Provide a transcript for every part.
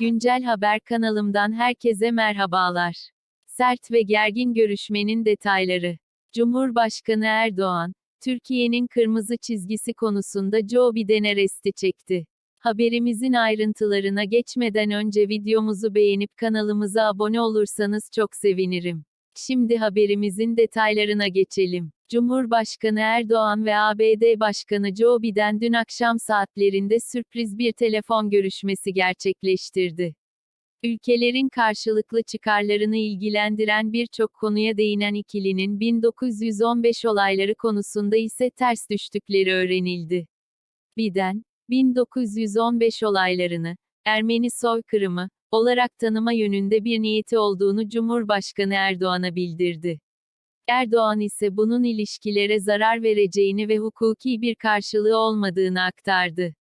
Güncel Haber kanalımdan herkese merhabalar. Sert ve gergin görüşmenin detayları. Cumhurbaşkanı Erdoğan, Türkiye'nin kırmızı çizgisi konusunda Joe Biden'e resti çekti. Haberimizin ayrıntılarına geçmeden önce videomuzu beğenip kanalımıza abone olursanız çok sevinirim. Şimdi haberimizin detaylarına geçelim. Cumhurbaşkanı Erdoğan ve ABD Başkanı Joe Biden dün akşam saatlerinde sürpriz bir telefon görüşmesi gerçekleştirdi. Ülkelerin karşılıklı çıkarlarını ilgilendiren birçok konuya değinen ikilinin 1915 olayları konusunda ise ters düştükleri öğrenildi. Biden, 1915 olaylarını, Ermeni soykırımı, olarak tanıma yönünde bir niyeti olduğunu Cumhurbaşkanı Erdoğan'a bildirdi. Erdoğan ise bunun ilişkilere zarar vereceğini ve hukuki bir karşılığı olmadığını aktardı.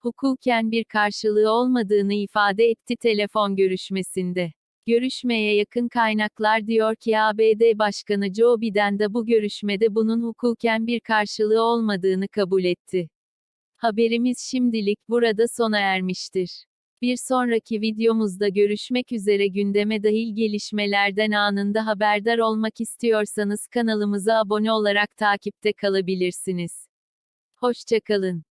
Hukuken bir karşılığı olmadığını ifade etti telefon görüşmesinde. Görüşmeye yakın kaynaklar diyor ki ABD Başkanı Joe Biden de bu görüşmede bunun hukuken bir karşılığı olmadığını kabul etti. Haberimiz şimdilik burada sona ermiştir. Bir sonraki videomuzda görüşmek üzere gündeme dahil gelişmelerden anında haberdar olmak istiyorsanız kanalımıza abone olarak takipte kalabilirsiniz. Hoşçakalın.